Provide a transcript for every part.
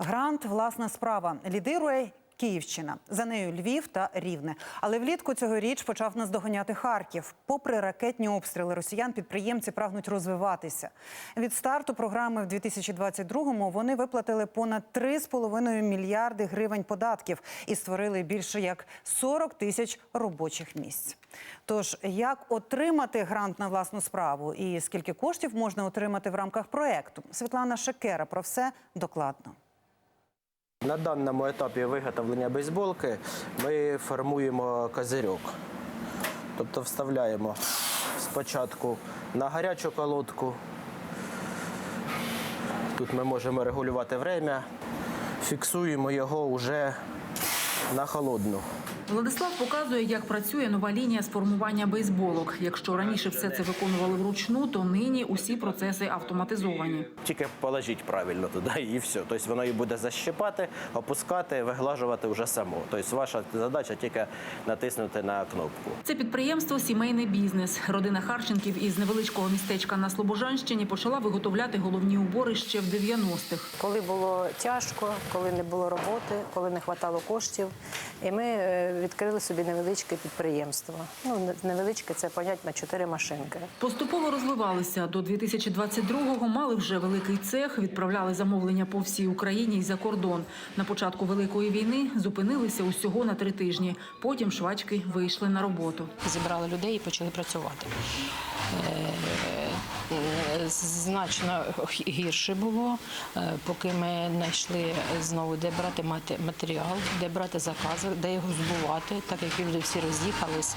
Грант власна справа лідирує Київщина. За нею Львів та Рівне. Але влітку цьогоріч почав наздоганяти Харків. Попри ракетні обстріли росіян, підприємці прагнуть розвиватися. Від старту програми в 2022-му вони виплатили понад 3,5 мільярди гривень податків і створили більше як 40 тисяч робочих місць. Тож, як отримати грант на власну справу і скільки коштів можна отримати в рамках проекту? Світлана Шекера про все докладно. На даному етапі виготовлення бейсболки ми формуємо козирьок. Тобто вставляємо спочатку на гарячу колодку. Тут ми можемо регулювати время, фіксуємо його вже на холодну. Владислав показує, як працює нова лінія з формування бейсболок. Якщо раніше все це виконували вручну, то нині усі процеси автоматизовані. Тільки положіть правильно туди і все. Тобто воно її буде защипати, опускати, виглажувати вже само. Тобто ваша задача тільки натиснути на кнопку. Це підприємство сімейний бізнес. Родина Харченків із невеличкого містечка на Слобожанщині почала виготовляти головні убори ще в 90-х. Коли було тяжко, коли не було роботи, коли не вистачало коштів, і ми е, відкрили собі невеличке підприємство. Ну, невеличке це понять на чотири машинки. Поступово розвивалися. До 2022-го мали вже великий цех, відправляли замовлення по всій Україні і за кордон. На початку Великої війни зупинилися усього на три тижні. Потім швачки вийшли на роботу. Зібрали людей і почали працювати. Е, Значно гірше було, е, поки ми знайшли знову, де брати матеріал, де брати закази, де його збувати, так як люди всі роз'їхалися.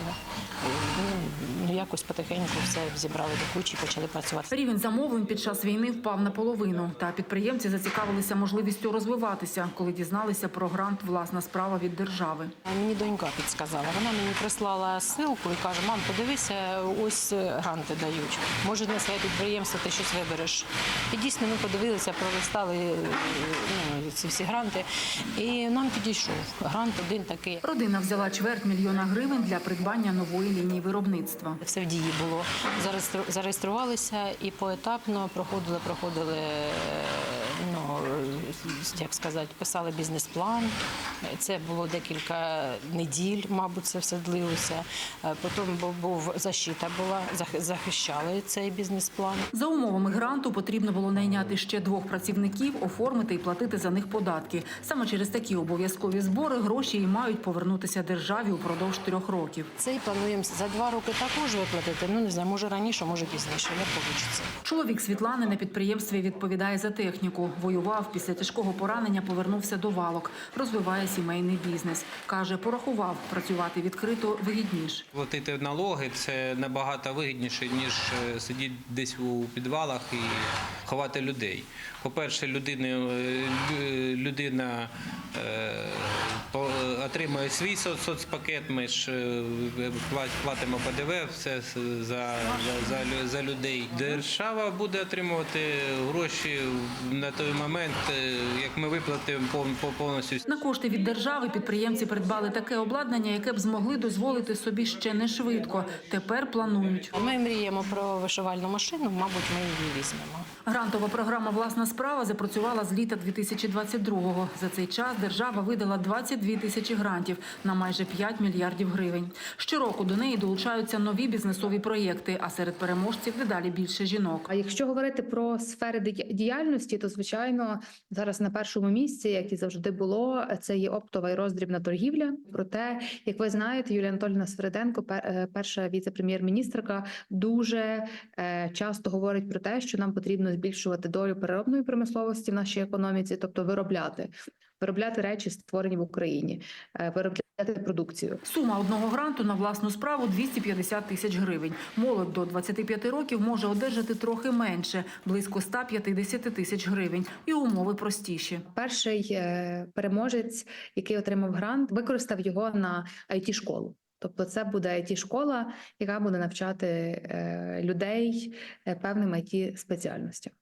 Ну, якось потихеньку все зібрали до кучі і почали працювати. Рівень замовлень під час війни впав наполовину. Та підприємці зацікавилися можливістю розвиватися, коли дізналися про грант власна справа від держави. Мені донька підсказала. Вона мені прислала ссылку і каже: мам, подивися, ось е, гранти дають. Може, на своє підприємство ти щось вибереш. І дійсно ми подивилися, пролистали е, ну, ці всі гранти. І нам підійшов грант один такий. Родина взяла чверть мільйона гривень для придбання нової лінії виробництва. Все в дії було. Зареєстру- Зареєструвалися і поетапно проходили, проходили, е, як сказати, писали бізнес-план. Це було декілька неділь, мабуть, це все длилося. Е, Потім бу- був защита була, зах- захищали цей бізнес-план. За умовами гранту потрібно було найняти ще двох працівників, оформити і платити за них податки. Саме через такі обов'язкові збори гроші і мають повернутися державі упродовж трьох років. Цей плануємо за два роки також виплатити. Ну не знаю, може раніше, може пізніше. Не вийде. Чоловік Світлани на підприємстві відповідає за техніку. Воював після тяжкого поранення, повернувся до валок, розвиває сімейний бізнес. каже, порахував працювати відкрито вигідніше. Платити налоги це набагато вигідніше, ніж е, сидіти десь у підвалах і ховати людей. Е, людина е, по- отримує свій соц- соцпакет, ми ж пла- платимо ПДВ все за, за, за, за людей. Держава буде отримувати гроші на той момент, як ми виплатимо по- повністю На кошти від держави підприємці придбали таке обладнання, яке б змогли дозволити собі ще не швидко. Тепер планують. Ми мріємо про вишивальну машину, мабуть, ми її візьмемо. Грантова програма Власна справа запрацювала з літа 2022-го. За цей час держава видала 22 тисячі грантів на майже 5 мільярдів гривень. Щороку до неї долучаються нові бізнесові проєкти, а серед переможців дедалі більше жінок. А якщо говорити про сфери ді- діяльності, то звичайно зараз на першому місці, як і завжди було, це є оптова і роздрібна торгівля. Проте, як ви знаєте, Юлія Анатольовна Свериденко, е, перша віце-прем'єр-міністрка, дуже е, часто говорить про те, що нам потрібно збільшувати долю переробної промисловості в нашій економіці, тобто виробляти, виробляти речі, створені в Україні, е, виробляти продукцію. Сума одного гранту на власну справу 250 тисяч гривень. Молодь до 25 років може одержати трохи менше, близько 150 тисяч гривень. І умови простіші. Перший е, переможець, який отримав грант, використав його на it школу Тобто, це буде it школа яка буде навчати е, людей певним it спеціальностям.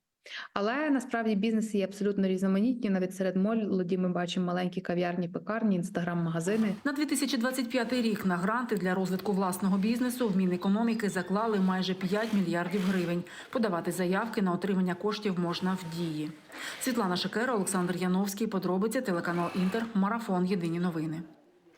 Але насправді бізнеси є абсолютно різноманітні. Навіть серед молоді ми бачимо маленькі кав'ярні, пекарні, інстаграм-магазини. На 2025 рік на гранти для розвитку власного бізнесу в Мінекономіки заклали майже 5 мільярдів гривень. Подавати заявки на отримання коштів можна в дії. Світлана Шекера, Олександр Яновський. Подробиці телеканал Інтер. Марафон. Єдині новини.